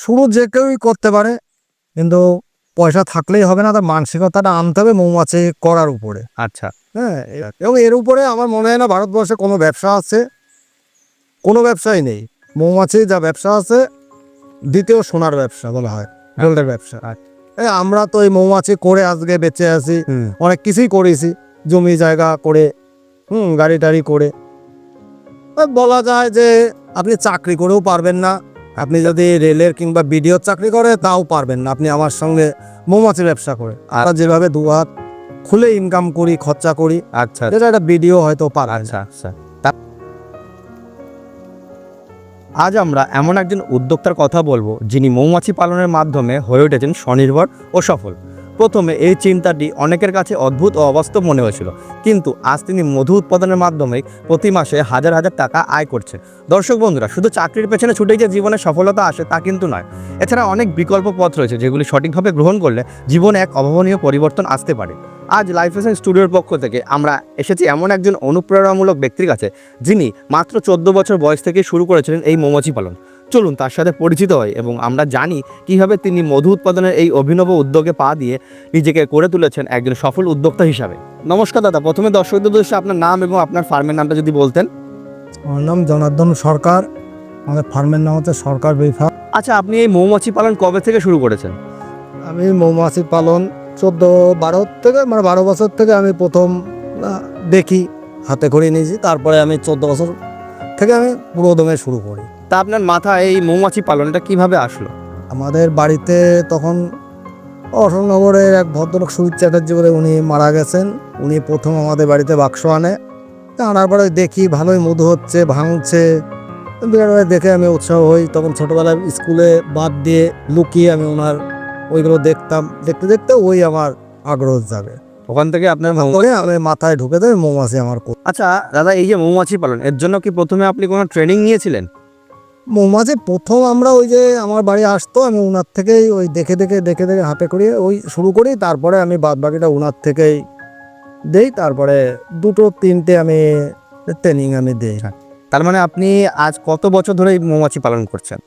শুরু যে কেউই করতে পারে কিন্তু পয়সা থাকলেই হবে না তার মানসিকতাটা আনতে হবে মৌমাছি করার উপরে। আচ্ছা। হ্যাঁ এবং এর উপরে আমার মনে হয় না ভারতবর্ষে কোনো ব্যবসা আছে কোনো ব্যবসাই নেই। মৌমাছি যা ব্যবসা আছে দ্বিতীয় সোনার ব্যবসা বলা হয় গোল্ডের ব্যবসা। এই আমরা তো এই মৌমাছি করে আজকে বেঁচে আছি অনেক কিছুই করেছি জমি জায়গা করে হুম গাড়ি টাড়ি করে। বলা যায় যে আপনি চাকরি করেও পারবেন না আপনি যদি রেলের কিংবা বিডিও চাকরি করে তাও পারবেন না। আপনি আমার সঙ্গে মৌমাছি ব্যবসা করে। আর যেভাবে দু হাত খুলে ইনকাম করি খরচা করি আচ্ছা। যেটা একটা বিডিও হয়তো পারা আচ্ছা আচ্ছা। আজ আমরা এমন একজন উদ্যোক্তার কথা বলব যিনি মৌমাছি পালনের মাধ্যমে হয়ে উঠেছেন স্বনির্ভর ও সফল। প্রথমে এই চিন্তাটি অনেকের কাছে অদ্ভুত ও অবাস্তব মনে হয়েছিল। কিন্তু আজ তিনি মধু উৎপাদনের মাধ্যমে প্রতি মাসে হাজার হাজার টাকা আয় করছে। দর্শক বন্ধুরা, শুধু চাকরির পেছনে ছুটেই যে জীবনে সফলতা আসে তা কিন্তু নয়। এছাড়া অনেক বিকল্প পথ রয়েছে যেগুলি সঠিকভাবে গ্রহণ করলে জীবনে এক অভাবনীয় পরিবর্তন আসতে পারে। আজ লাইফ এসেন স্টুডিওর পক্ষ থেকে আমরা এসেছি এমন একজন অনুপ্রেরণামূলক ব্যক্তির কাছে, যিনি মাত্র চোদ্দ বছর বয়স থেকে শুরু করেছিলেন এই মৌমাছি পালন। চলুন তার সাথে পরিচিত হয় এবং আমরা জানি কীভাবে তিনি মধু উৎপাদনের এই অভিনব উদ্যোগে পা দিয়ে নিজেকে করে তুলেছেন একজন সফল উদ্যোক্তা হিসাবে। নমস্কার দাদা প্রথমে দর্শকদের উদ্দেশ্যে আপনার নাম এবং আপনার ফার্মের নামটা যদি বলতেন। আমার নাম জনার্দন সরকার। আমাদের ফার্মের নাম হচ্ছে সরকার বিভাগ আচ্ছা আপনি এই মৌমাছি পালন কবে থেকে শুরু করেছেন? আমি মৌমাছি পালন চোদ্দ বারো থেকে মানে বারো বছর থেকে আমি প্রথম দেখি হাতে করে নিয়েছি। তারপরে আমি চোদ্দ বছর থেকে আমি পুরো দমে শুরু করি। তা আপনার মাথায় এই মৌমাছি পালনটা কীভাবে আসলো? আমাদের বাড়িতে তখন অশোকনগরের এক ভদ্রলোক সুজিত চ্যাটার্জি বলে উনি মারা গেছেন। উনি প্রথম আমাদের বাড়িতে বাক্স আনে। তা আনার পরে দেখি ভালোই মধু হচ্ছে ভাঙছে। বিরাট দেখে আমি উৎসাহ হই। তখন ছোটোবেলায় স্কুলে বাদ দিয়ে লুকিয়ে আমি ওনার ওইগুলো দেখতাম। দেখতে দেখতে ওই আমার আগ্রহ যাবে ওখান থেকে আপনার আমি মাথায় ঢুকে দেবে মৌমাছি আমার আচ্ছা দাদা এই যে মৌমাছি পালন এর জন্য কি প্রথমে আপনি কোনো ট্রেনিং নিয়েছিলেন? মৌমাছি প্রথম আমরা ওই যে আমার বাড়ি আসতো আমি ওনার থেকেই ওই দেখে দেখে দেখে দেখে হাতে করিয়ে ওই শুরু করি। তারপরে আমি বাদ বাকিটা ওনার থেকেই দেই তারপরে দুটো তিনটে আমি ট্রেনিং আমি দিই। তার মানে আপনি আজ কত বছর ধরে মৌমাছি পালন করছেন?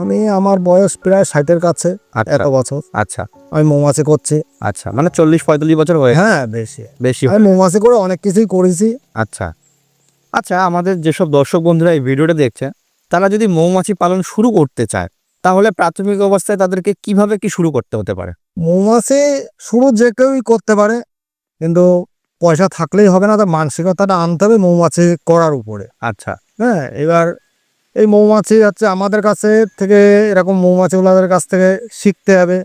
আমি আমার বয়স প্রায় ষাটের কাছে আচ্ছা এত বছর। আচ্ছা। আমি মৌমাছি করছি। আচ্ছা মানে চল্লিশ পঁয়তাল্লিশ বছর হয়ে হ্যাঁ বেশি। বেশি আমি মৌমাছি করে অনেক কিছুই করেছি। আচ্ছা। আচ্ছা আমাদের যেসব দর্শক বন্ধুরা এই ভিডিওটা দেখছে তারা যদি মৌমাছি পালন শুরু করতে চায় তাহলে প্রাথমিক অবস্থায় তাদেরকে কীভাবে কি শুরু করতে হতে পারে? মৌমাছি শুরু যে কেউই করতে পারে কিন্তু পয়সা থাকলেই হবে না তার মানসিকতাটা আনতে হবে মৌমাছি করার উপরে। আচ্ছা। হ্যাঁ এবার এই মৌমাছি হচ্ছে আমাদের কাছে থেকে এরকম মৌমাছিগুলোদের কাছ থেকে শিখতে হবে।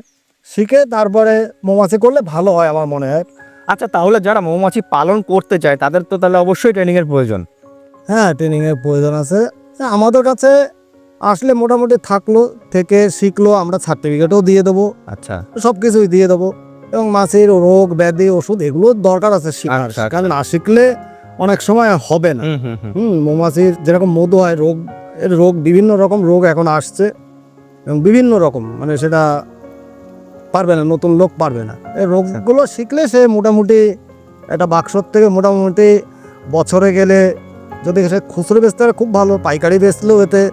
শিখে তারপরে মৌমাছি করলে ভালো হয় আমার মনে হয়। আচ্ছা তাহলে যারা মৌমাছি পালন করতে চায় তাদের তো তাহলে অবশ্যই ট্রেনিং এর প্রয়োজন। হ্যাঁ ট্রেনিংয়ের প্রয়োজন আছে। আমাদের কাছে আসলে মোটামুটি থাকল থেকে শিখলো আমরা সার্টিফিকেটও দিয়ে দেবো। আচ্ছা। সব কিছুই দিয়ে দেবো। এবং মাছের রোগ ব্যাধি ওষুধ এগুলো দরকার আছে শিখার। আচ্ছা, কারণ না শিখলে অনেক সময় হবে না। হুম হুম হুম। হুম মৌমাছির যেরকম মধু হয় রোগ এর রোগ বিভিন্ন রকম রোগ এখন আসছে। এবং বিভিন্ন রকম মানে সেটা পারবে না নতুন লোক পারবে না। এই রোগগুলো শিখলে সে মোটামুটি একটা বাক্সর থেকে মোটামুটি বছরে গেলে যদি সে খুচরো বেচতে খুব ভালো। পাইকারি বেচলেও এতে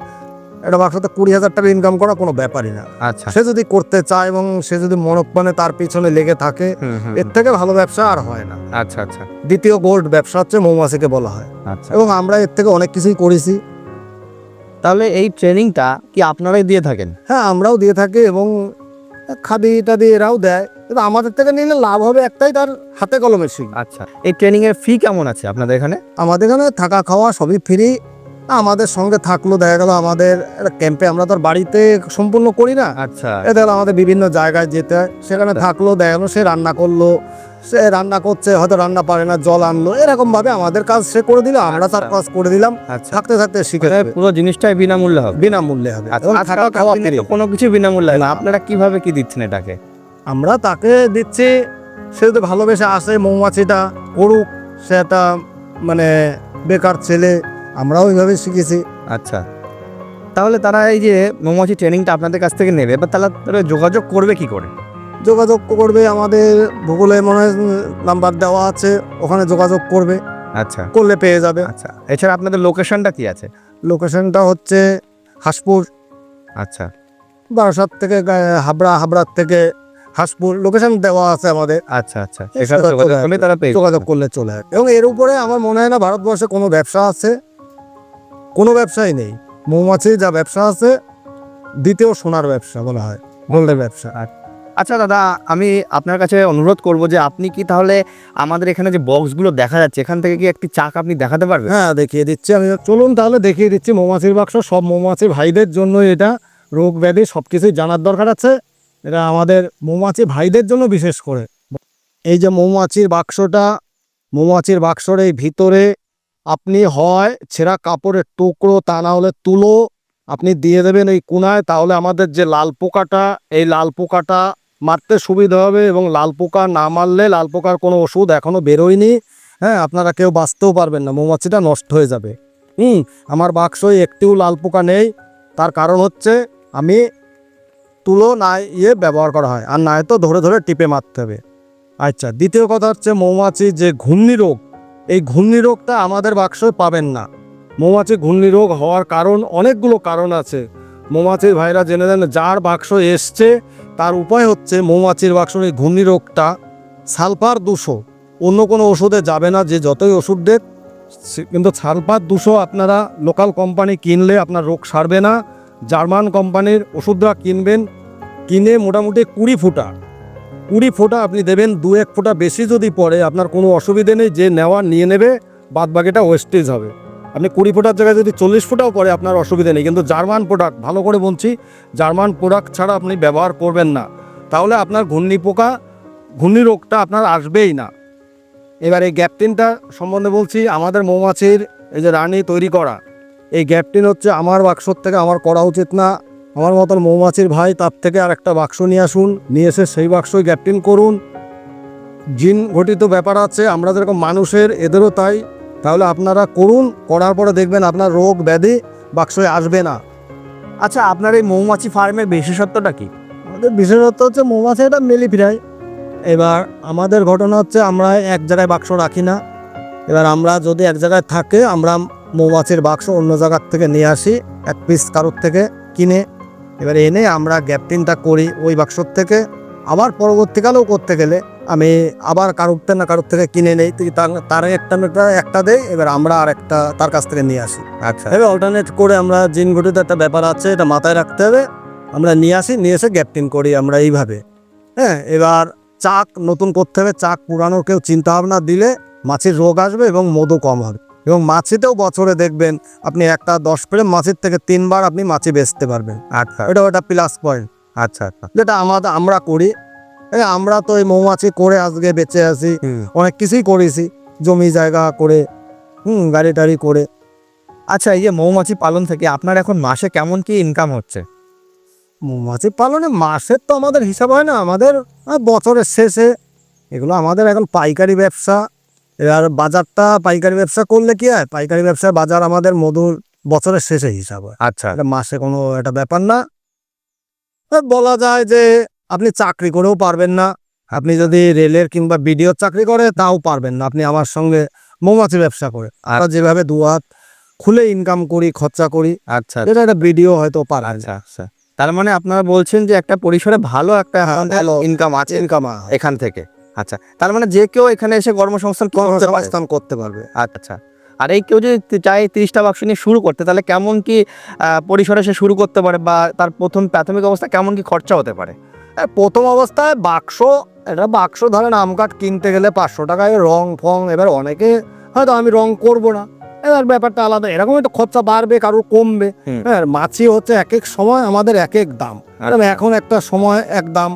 একটা বাক্সতে কুড়ি হাজার টাকা ইনকাম করা কোনো ব্যাপারই না। আচ্ছা। সে যদি করতে চায় এবং সে যদি মনপ্রাণে তার পিছনে লেগে থাকে এর থেকে ভালো ব্যবসা আর হয় না। আচ্ছা আচ্ছা। দ্বিতীয় গোল্ড ব্যবসা হচ্ছে মৌমাছিকে বলা হয়। আচ্ছা। এবং আমরা এর থেকে অনেক কিছুই করেছি। তাহলে এই ট্রেনিংটা কি আপনারাই দিয়ে থাকেন? হ্যাঁ আমরাও দিয়ে থাকি এবং খাদি টাদি এরাও দেয়। কিন্তু আমাদের থেকে নিলে লাভ হবে একটাই তার হাতে কলমে শিখ আচ্ছা এই ট্রেনিং এর ফি কেমন আছে আপনাদের এখানে? আমাদের এখানে থাকা খাওয়া সবই ফ্রি আমাদের সঙ্গে থাকল দেখা গেল আমাদের ক্যাম্পে আমরা তো বাড়িতে সম্পূর্ণ করি না। আচ্ছা। আমাদের বিভিন্ন জায়গায় যেতে হয়। সেখানে থাকল দেখা গেলো সে রান্না করল। সে রান্না করছে হয়তো রান্না পারে না জল আনলো। এরকম ভাবে আমাদের কাজ সে করে দিল আমরা তার আচ্ছা। কাজ করে দিলাম। আচ্ছা। থাকতে থাকতে শিখে মানে পুরো জিনিসটাই বিনামূল্যে হবে? বিনামূল্যে হবে। আচ্ছা কোনো কিছু বিনামূল্যে না। আপনারা কীভাবে কি দিচ্ছেন এটাকে? আমরা তাকে দিচ্ছি সে যদি ভালোবেসে আসে মৌমাছিটা করুক সে একটা মানে বেকার ছেলে আমরাও ওইভাবে শিখেছি। আচ্ছা। তাহলে তারা এই যে মৌমাছি ট্রেনিংটা আপনাদের কাছ থেকে নেবে এবার তাহলে তারা যোগাযোগ করবে কি করে? যোগাযোগ করবে আমাদের ভূগোলে মনে হয় নাম্বার দেওয়া আছে ওখানে যোগাযোগ করবে। আচ্ছা। করলে পেয়ে যাবে। আচ্ছা। এছাড়া আপনাদের লোকেশনটা কি আছে? লোকেশনটা হচ্ছে হাসপুর। আচ্ছা। বারাসাত থেকে হাবড়া হাবড়ার থেকে হাসপুর লোকেশন দেওয়া আছে আমাদের। আচ্ছা আচ্ছা। করলে তারা যোগাযোগ করলে চলে আসবে এবং এর উপরে আমার মনে হয় না ভারতবর্ষে কোনো ব্যবসা আছে। কোনো ব্যবসাই নেই। মৌমাছি যা ব্যবসা আছে দ্বিতীয় সোনার ব্যবসা বলা হয়। গোল্ডের ব্যবসা। আচ্ছা দাদা আমি আপনার কাছে অনুরোধ করব যে আপনি কি তাহলে আমাদের এখানে যে বক্সগুলো দেখা যাচ্ছে এখান থেকে কি একটি চাক আপনি দেখাতে পারবেন? হ্যাঁ দেখিয়ে দিচ্ছি আমি। চলুন তাহলে দেখিয়ে দিচ্ছি মৌমাছির বাক্স। সব মৌমাছি ভাইদের জন্য এটা। রোগ ব্যাধি সব কিছুই জানার দরকার আছে। এটা আমাদের মৌমাছি ভাইদের জন্য বিশেষ করে। এই যে মৌমাছির বাক্সটা, মৌমাছির বাক্সর এই ভিতরে আপনি হয় ছেঁড়া কাপড়ের টুকরো, তা না হলে তুলো, আপনি দিয়ে দেবেন এই কুনায়, তাহলে আমাদের যে লাল পোকাটা, এই লাল পোকাটা মারতে সুবিধা হবে এবং লাল পোকা না মারলে লাল পোকার কোনো ওষুধ এখনও বেরোয়নি। হ্যাঁ আপনারা কেউ বাঁচতেও পারবেন না, মৌমাছিটা নষ্ট হয়ে যাবে। হুম, আমার বাক্সয় একটিও লাল পোকা নেই। তার কারণ হচ্ছে আমি তুলো না ইয়ে ব্যবহার করা হয়। আর নয় তো ধরে ধরে টিপে মারতে হবে। আচ্ছা দ্বিতীয় কথা হচ্ছে মৌমাছি যে ঘূর্ণি রোগ এই ঘূর্ণি রোগটা আমাদের বাক্সয় পাবেন না। মৌমাছি ঘূর্ণি রোগ হওয়ার কারণ, অনেকগুলো কারণ আছে। মৌমাছির ভাইরা জেনে দেন যার বাক্স এসছে, তার উপায় হচ্ছে মৌমাছির বাক্সর এই ঘূর্ণি রোগটা সালফার দুশো। অন্য কোনো ওষুধে যাবে না, যে যতই ওষুধ দেখ কিন্তু সালফার দুশো আপনারা লোকাল কোম্পানি কিনলে আপনার রোগ সারবে না। জার্মান কোম্পানির ওষুধটা কিনবেন, কিনে মোটামুটি কুড়ি ফুটা। কুড়ি ফোঁটা আপনি দেবেন, দু এক ফোঁটা বেশি যদি পড়ে, আপনার কোনো অসুবিধে নেই, যে নেওয়া নিয়ে নেবে বাদ বাকিটা ওয়েস্টেজ হবে। আপনি কুড়ি ফোঁটার জায়গায় যদি চল্লিশ ফোঁটাও পড়ে, আপনার অসুবিধে নেই। কিন্তু জার্মান প্রোডাক্ট ভালো করে বলছি, জার্মান প্রোডাক্ট ছাড়া আপনি ব্যবহার করবেন না। তাহলে আপনার ঘূর্ণি পোকা ঘূর্ণি রোগটা আপনার আসবেই না। এবার এই গ্যাপটিনটা সম্বন্ধে বলছি, আমাদের মৌমাছির এই যে রানী তৈরি করা। এই গ্যাপটিন হচ্ছে আমার বাক্সর থেকে আমার করা উচিত না। আমার মতন মৌমাছির ভাই তার থেকে আর একটা বাক্স নিয়ে আসুন নিয়ে এসে সেই বাক্সই গ্যাপটিন করুন। জিন ঘটিত ব্যাপার আছে আমরা যেরকম মানুষের এদেরও তাই। তাহলে আপনারা করুন করার পরে দেখবেন আপনার রোগ ব্যাধি বাক্সে আসবে না। আচ্ছা আপনার এই মৌমাছি ফার্মের বিশেষত্বটা কি? আমাদের বিশেষত্ব হচ্ছে মৌমাছি এটা মেলি ফিরায় এবার আমাদের ঘটনা হচ্ছে আমরা এক জায়গায় বাক্স রাখি না। এবার আমরা যদি এক জায়গায় থাকে আমরা মৌমাছির বাক্স অন্য জায়গার থেকে নিয়ে আসি এক পিস কারোর থেকে কিনে। এবার এনে আমরা গ্যাপটিনটা করি ওই বাক্সর থেকে। আবার পরবর্তীকালেও করতে গেলে আমি আবার কারোর থেকে না কারোর থেকে কিনে নেই তুই তার একটা একটা দেয় এবার আমরা আর একটা তার কাছ থেকে নিয়ে আসি। আচ্ছা। এবার অল্টারনেট করে আমরা জিন ঘটিত একটা ব্যাপার আছে এটা মাথায় রাখতে হবে। আমরা নিয়ে আসি নিয়ে এসে গ্যাপটিন করি আমরা এইভাবে। হ্যাঁ এবার চাক নতুন করতে হবে চাক পুরানোর কেউ চিন্তা ভাবনা দিলে মাছের রোগ আসবে এবং মধু কম হবে। এবং মাছিতেও বছরে দেখবেন আপনি একটা দশ প্রেম মাছির থেকে তিনবার আপনি মাছি বেচতে পারবেন। আচ্ছা। এটা ওটা প্লাস পয়েন্ট আচ্ছা আচ্ছা। যেটা আমাদের আমরা করি। আমরা তো এই মৌমাছি করে আজকে বেঁচে আছি। অনেক কিছুই করেছি। জমি জায়গা করে হুম গাড়ি টাড়ি করে। আচ্ছা এই যে মৌমাছি পালন থেকে আপনার এখন মাসে কেমন কি ইনকাম হচ্ছে? মৌমাছি পালনে মাসের তো আমাদের হিসাব হয় না। আমাদের বছরের শেষে। এগুলো আমাদের এখন পাইকারি ব্যবসা। এবার বাজারটা পাইকারি ব্যবসা করলে কি হয়? পাইকারি ব্যবসা বাজার আমাদের মধুর বছরের শেষে হিসাব হয়। আচ্ছা। এটা মাসে কোনো একটা ব্যাপার না। বলা যায় যে আপনি চাকরি করেও পারবেন না। আপনি যদি রেলের কিংবা বিডিওর চাকরি করে তাও পারবেন না। আপনি আমার সঙ্গে মৌমাছি ব্যবসা করে। আমরা যেভাবে দু হাত খুলে ইনকাম করি খরচা করি আচ্ছা এটা একটা বিডিও হয়তো পারে। আচ্ছা আচ্ছা। তার মানে আপনারা বলছেন যে একটা পরিসরে ভালো একটা হ্যাঁ, ইনকাম আছে ইনকাম এখান থেকে। আচ্ছা তার মানে যে কেউ এখানে এসে কর্মসংস্থান কর্মসংস্থান করতে পারবে। আচ্ছা আর এই কেউ যদি চায় তিরিশটা বাক্স নিয়ে শুরু করতে তাহলে কেমন কি পরিসরে সে শুরু করতে পারে বা তার প্রথম প্রাথমিক অবস্থা কেমন কি খরচা হতে পারে? প্রথম অবস্থায় বাক্স এটা বাক্স ধরেন আম কাঠ কিনতে গেলে পাঁচশো টাকায় রং ফং এবার অনেকে হয়তো আমি রং করব না। এবার ব্যাপারটা আলাদা এরকম একটু খরচা বাড়বে কারোর কমবে। হ্যাঁ মাছি হচ্ছে এক এক সময় আমাদের এক এক দাম। এখন একটা সময় এক দাম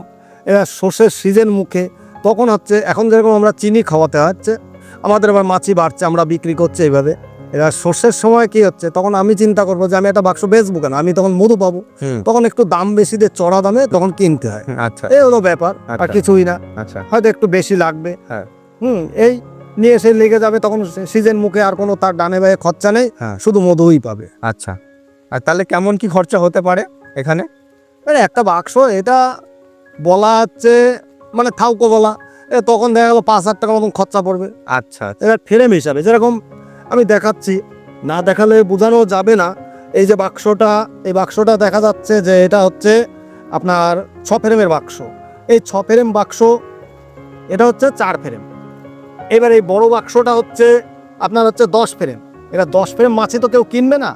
এবার সর্ষের সিজন মুখে তখন হচ্ছে এখন যেরকম আমরা চিনি খাওয়াতে হচ্ছে আমাদের এবার মাছি বাড়ছে আমরা বিক্রি করছি এইভাবে। এবার সর্ষের সময় কি হচ্ছে তখন আমি চিন্তা করব যে আমি একটা বাক্স বেচবো কেন? আমি তখন মধু পাবো। তখন একটু দাম বেশি দিয়ে চড়া দামে তখন কিনতে হয়। আচ্ছা। এই হলো ব্যাপার আর আচ্ছা। কিছুই না। আচ্ছা। হয়তো একটু বেশি লাগবে। হ্যাঁ। হুম এই নিয়ে এসে লেগে যাবে তখন সিজন মুখে আর কোনো তার ডানে বায়ে খরচা নেই হ্যাঁ। শুধু মধুই পাবে। আচ্ছা। আর তাহলে কেমন কি খরচা হতে পারে এখানে? মানে একটা বাক্স এটা বলা হচ্ছে মানে থাউকো বলা এ তখন দেখা গেলো পাঁচ হাজার টাকা মতন খরচা পড়বে। আচ্ছা এবার ফ্রেম হিসাবে যেরকম আমি দেখাচ্ছি না দেখালে বোঝানো যাবে না। এই যে বাক্সটা এই বাক্সটা দেখা যাচ্ছে যে এটা হচ্ছে আপনার ছ ফ্রেমের বাক্স। এই ছ ফ্রেম বাক্স এটা হচ্ছে চার ফ্রেম এবার এই বড় বাক্সটা হচ্ছে আপনার হচ্ছে দশ ফ্রেম এটা দশ ফ্রেম মাছি তো কেউ কিনবে না।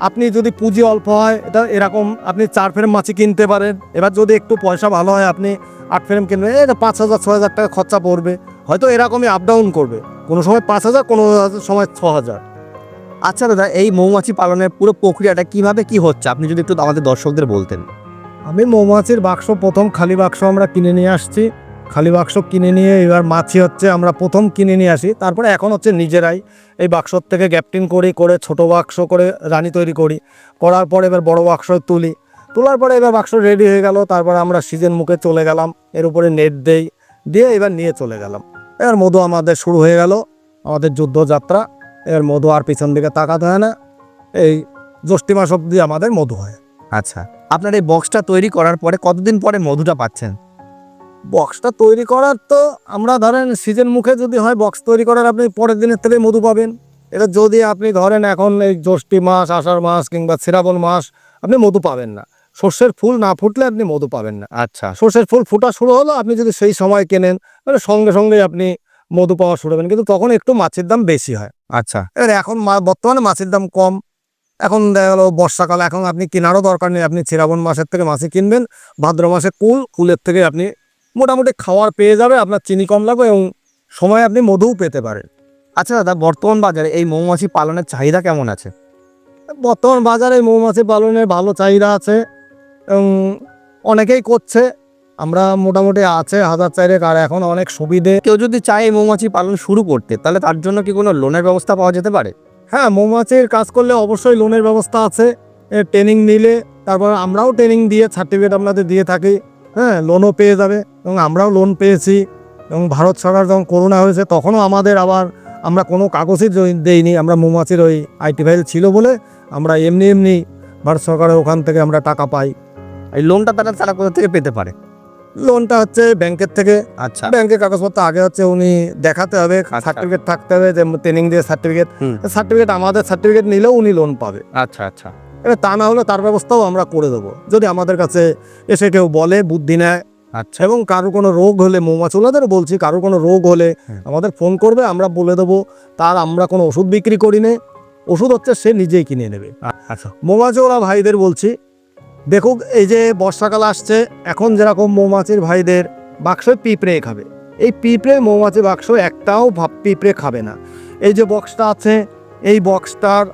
আপনি যদি পুঁজি অল্প হয়, এটা এরকম আপনি চার ফ্রেম মাছি কিনতে পারেন। এবার যদি একটু পয়সা ভালো হয়, আপনি আট ফ্রেম কিনবেন এটা পাঁচ হাজার ছ হাজার টাকা খরচা পড়বে। হয়তো এরকমই আপ ডাউন করবে। কোনো সময় পাঁচ হাজার, কোনো সময় ছ হাজার। আচ্ছা দাদা, এই মৌমাছি পালনের পুরো প্রক্রিয়াটা কীভাবে কি হচ্ছে? আপনি যদি একটু আমাদের দর্শকদের বলতেন। আমি মৌমাছির বাক্স, প্রথম খালি বাক্স আমরা কিনে নিয়ে আসছি। খালি বাক্স কিনে নিয়ে এবার মাছি হচ্ছে, আমরা প্রথম কিনে নিয়ে আসি। তারপরে এখন হচ্ছে নিজেরাই এই বাক্সর থেকে গ্যাপটিন করি, করে ছোট বাক্স করে রানী তৈরি করি। করার পরে এবার বড় বাক্স তুলি। তোলার পরে এবার বাক্স রেডি হয়ে গেল, তারপরে আমরা সিজন মুখে চলে গেলাম, এর উপরে নেট দেই, দিয়ে এবার নিয়ে চলে গেলাম। এবার মধু আমাদের শুরু হয়ে গেল, আমাদের যুদ্ধযাত্রা। এবার মধু আর পিছন দিকে তাকাতে হয় না, এই জ্যৈষ্ঠী মাস অব্দি আমাদের মধু হয়। আচ্ছা আপনার এই বক্সটা তৈরি করার পরে কতদিন পরে মধুটা পাচ্ছেন? বক্সটা তৈরি করার তো আমরা ধরেন সিজন মুখে যদি হয় বক্স তৈরি করার আপনি পরের দিনের থেকে মধু পাবেন। এটা যদি আপনি ধরেন এখন এই জ্যৈষ্ঠী মাস আষাঢ় মাস কিংবা শ্রাবণ মাস আপনি মধু পাবেন না। সর্ষের ফুল না ফুটলে আপনি মধু পাবেন না। আচ্ছা। সর্ষের ফুল ফোটা শুরু হলো আপনি যদি সেই সময় কেনেন তাহলে সঙ্গে সঙ্গে আপনি মধু পাওয়া শুরু হবেন কিন্তু তখন একটু মাছের দাম বেশি হয়। আচ্ছা। এবার এখন মা- বর্তমানে মাছের দাম কম। এখন দেখা গেলো বর্ষাকাল এখন আপনি কেনারও দরকার নেই। আপনি শ্রাবণ মাসের থেকে মাছে কিনবেন ভাদ্র মাসে কুল কুলের থেকে আপনি মোটামুটি খাওয়ার পেয়ে যাবে আপনার চিনি কম লাগবে এবং সময় আপনি মধুও পেতে পারেন। আচ্ছা দাদা বর্তমান বাজারে এই মৌমাছি পালনের চাহিদা কেমন আছে? বর্তমান বাজারে মৌমাছি পালনের ভালো চাহিদা আছে এবং অনেকেই করছে আমরা মোটামুটি আছে হাজার চারেক আর এখন অনেক সুবিধে। কেউ যদি চায় মৌমাছি পালন শুরু করতে তাহলে তার জন্য কি কোনো লোনের ব্যবস্থা পাওয়া যেতে পারে? হ্যাঁ মৌমাছির কাজ করলে অবশ্যই লোনের ব্যবস্থা আছে ট্রেনিং নিলে তারপর আমরাও ট্রেনিং দিয়ে সার্টিফিকেট আপনাদের দিয়ে থাকি। হ্যাঁ লোনও পেয়ে যাবে। এবং আমরাও লোন পেয়েছি। এবং ভারত সরকার যখন করোনা হয়েছে তখনও আমাদের আবার আমরা কোনো কাগজই জই- দেইনি। আমরা মৌমাছির ওই আইটি ফাইল ছিল বলে আমরা এমনি এমনি ভারত সরকারের ওখান থেকে আমরা টাকা পাই। এই লোনটা তারা তারা কোথা থেকে পেতে পারে? লোনটা হচ্ছে ব্যাংকের থেকে। আচ্ছা। ব্যাংকের কাগজপত্র আগে হচ্ছে উনি দেখাতে হবে সার্টিফিকেট থাকতে হবে যে ট্রেনিং দিয়ে সার্টিফিকেট সার্টিফিকেট আমাদের সার্টিফিকেট নিলেও উনি লোন পাবে। আচ্ছা আচ্ছা। এবার তা না হলে তার ব্যবস্থাও আমরা করে দেবো। যদি আমাদের কাছে এসে কেউ বলে বুদ্ধি নেয় আচ্ছা। এবং কারোর কোনো রোগ হলে মৌমাছিওলাদের বলছি কারও কোনো রোগ হলে আমাদের ফোন করবে আমরা বলে দেবো তার আমরা কোনো ওষুধ বিক্রি করি নে। ওষুধ হচ্ছে সে নিজেই কিনে নেবে। আচ্ছা। মৌমাছিওলা ভাইদের বলছি দেখুক এই যে বর্ষাকাল আসছে এখন যেরকম মৌমাছির ভাইদের বাক্সে পিঁপড়ে খাবে। এই পিঁপড়ে মৌমাছি বাক্স একটাও ভাব পিঁপড়ে খাবে না। এই যে বক্সটা আছে এই বক্সটার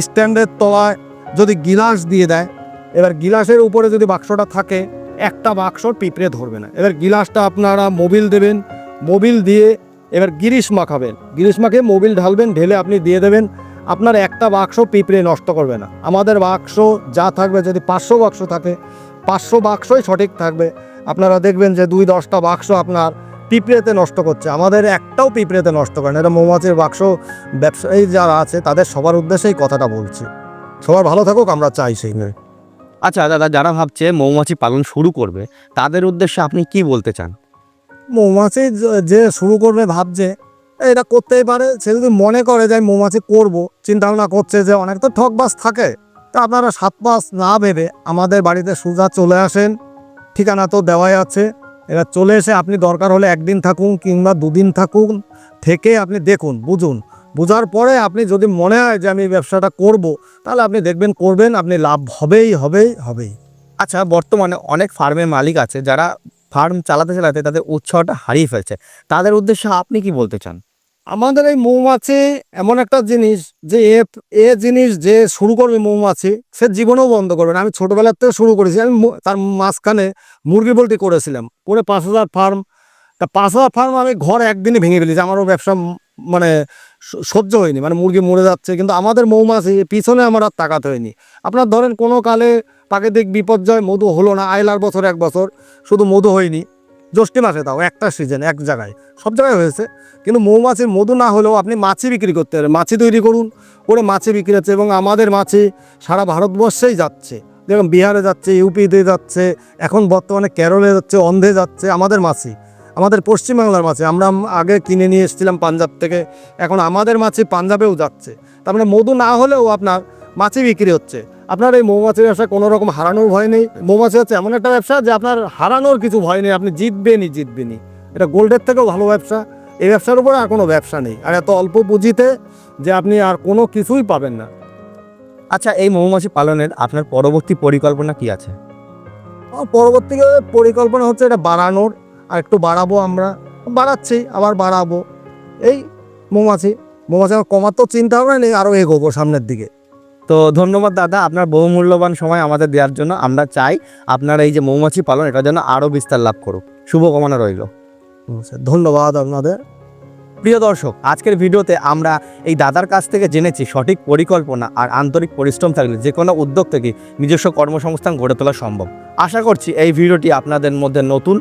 স্ট্যান্ডের তলায় যদি গিলাস দিয়ে দেয়, এবার গিলাসের উপরে যদি বাক্সটা থাকে, একটা বাক্স পিঁপড়ে ধরবে না। এবার গিলাসটা আপনারা মোবিল দেবেন, মোবিল দিয়ে এবার গিরিশ মাখাবেন। গিরিশ মাখে মোবিল ঢালবেন, ঢেলে আপনি দিয়ে দেবেন, আপনার একটা বাক্স পিঁপড়ে নষ্ট করবে না। আমাদের বাক্স যা থাকবে, যদি পাঁচশো বাক্স থাকে, পাঁচশো বাক্সই সঠিক থাকবে। আপনারা দেখবেন যে দুই দশটা বাক্স আপনার পিঁপড়েতে নষ্ট করছে। আমাদের একটাও পিঁপড়েতে নষ্ট করে না। এটা মৌমাছির বাক্স, ব্যবসায়ী যারা আছে, তাদের সবার উদ্দেশ্যেই কথাটা বলছি। সবার ভালো থাকুক আমরা চাই সেই নিয়ে। আচ্ছা দাদা যারা ভাবছে মৌমাছি পালন শুরু করবে তাদের উদ্দেশ্যে আপনি কি বলতে চান? মৌমাছি যে- শুরু করবে ভাবছে এটা করতেই পারে সে যদি মনে করে যে আমি মৌমাছি করব চিন্তা ভাবনা করছে যে অনেক তো ঠকবাস থাকে তা আপনারা সাত মাস না ভেবে আমাদের বাড়িতে সুজা চলে আসেন ঠিকানা তো দেওয়াই আছে এবার চলে এসে আপনি দরকার হলে একদিন থাকুন কিংবা দুদিন থাকুন থেকে আপনি দেখুন বুঝুন। বোঝার পরে আপনি যদি মনে হয় যে আমি ব্যবসাটা করব তাহলে আপনি দেখবেন করবেন আপনি লাভ হবেই হবেই হবেই। আচ্ছা বর্তমানে অনেক ফার্মের মালিক আছে যারা ফার্ম চালাতে চালাতে তাদের উৎসাহটা হারিয়ে ফেলছে। তাদের উদ্দেশ্যে আপনি কি বলতে চান? আমাদের এই মৌমাছি এমন একটা জিনিস যে এ এ জিনিস যে শুরু করবে মৌমাছি সে জীবনেও বন্ধ করবে না। আমি ছোটবেলার থেকে শুরু করেছি আমি তার মাঝখানে মুরগি পোলট্রি করেছিলাম। করে পাঁচ হাজার ফার্ম তা পাঁচ হাজার ফার্ম আমি ঘর একদিনে ভেঙে ফেলেছি। আমারও ব্যবসা মানে সহ্য হয়নি মানে মুরগি মরে যাচ্ছে, কিন্তু আমাদের মৌমাছি পিছনে আমার আর তাকাতে হয়নি। আপনার ধরেন কোনো কালে প্রাকৃতিক বিপর্যয়, মধু হলো না আইলার বছর এক বছর, শুধু মধু হয়নি, জ্যৈষ্ঠী মাসে তাও, একটা সিজন এক জায়গায়, সব জায়গায় হয়েছে। কিন্তু মৌমাছির মধু না হলেও আপনি মাছি বিক্রি করতে পারেন, মাছি তৈরি করুন, করে মাছি বিক্রি হচ্ছে এবং আমাদের মাছি সারা ভারতবর্ষেই যাচ্ছে। যেরকম বিহারে যাচ্ছে, ইউপিতে যাচ্ছে, এখন বর্তমানে কেরলে যাচ্ছে অন্ধে যাচ্ছে আমাদের মাছি। আমাদের পশ্চিমবাংলার মাছি। আমরা আগে কিনে নিয়ে এসেছিলাম পাঞ্জাব থেকে। এখন আমাদের মাছি পাঞ্জাবেও যাচ্ছে। তার মানে মধু না হলেও আপনার মাছি বিক্রি হচ্ছে। আপনার এই মৌমাছির ব্যবসা কোনো রকম হারানোর ভয় নেই। মৌমাছি হচ্ছে এমন একটা ব্যবসা যে আপনার হারানোর কিছু ভয় নেই। আপনি জিতবেনই জিতবেনই। এটা গোল্ডের থেকেও ভালো ব্যবসা। এই ব্যবসার উপরে আর কোনো ব্যবসা নেই। আর এত অল্প পুঁজিতে যে আপনি আর কোনো কিছুই পাবেন না। আচ্ছা এই মৌমাছি পালনের আপনার পরবর্তী পরিকল্পনা কি আছে? আর পরবর্তীকালে পরিকল্পনা হচ্ছে এটা বাড়ানোর। আর একটু বাড়াবো আমরা। বাড়াচ্ছি আবার বাড়াবো। এই মৌমাছি মৌমাছি আমার কমাতেও চিন্তা ভাবনা নেই আরও এগোবো সামনের দিকে। তো ধন্যবাদ দাদা আপনার বহুমূল্যবান সময় আমাদের দেওয়ার জন্য। আমরা চাই আপনার এই যে মৌমাছি পালন এটা যেন আরও বিস্তার লাভ করুক। শুভকামনা রইল। ধন্যবাদ আপনাদের। প্রিয় দর্শক আজকের ভিডিওতে আমরা এই দাদার কাছ থেকে জেনেছি সঠিক পরিকল্পনা আর আন্তরিক পরিশ্রম থাকলে যে কোনো উদ্যোগ থেকে নিজস্ব কর্মসংস্থান গড়ে তোলা সম্ভব। আশা করছি এই ভিডিওটি আপনাদের মধ্যে নতুন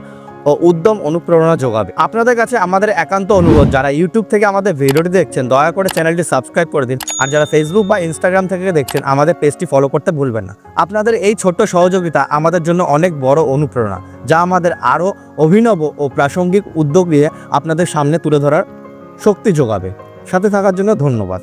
ও উদ্যম অনুপ্রেরণা যোগাবে। আপনাদের কাছে আমাদের একান্ত অনুরোধ, যারা ইউটিউব থেকে আমাদের ভিডিওটি দেখছেন, দয়া করে চ্যানেলটি সাবস্ক্রাইব করে দিন। আর যারা ফেসবুক বা ইনস্টাগ্রাম থেকে দেখছেন, আমাদের পেজটি ফলো করতে ভুলবেন না। আপনাদের এই ছোট্ট সহযোগিতা আমাদের জন্য অনেক বড় অনুপ্রেরণা, যা আমাদের আরও অভিনব ও প্রাসঙ্গিক উদ্যোগ নিয়ে আপনাদের সামনে তুলে ধরার শক্তি যোগাবে। সাথে থাকার জন্য ধন্যবাদ।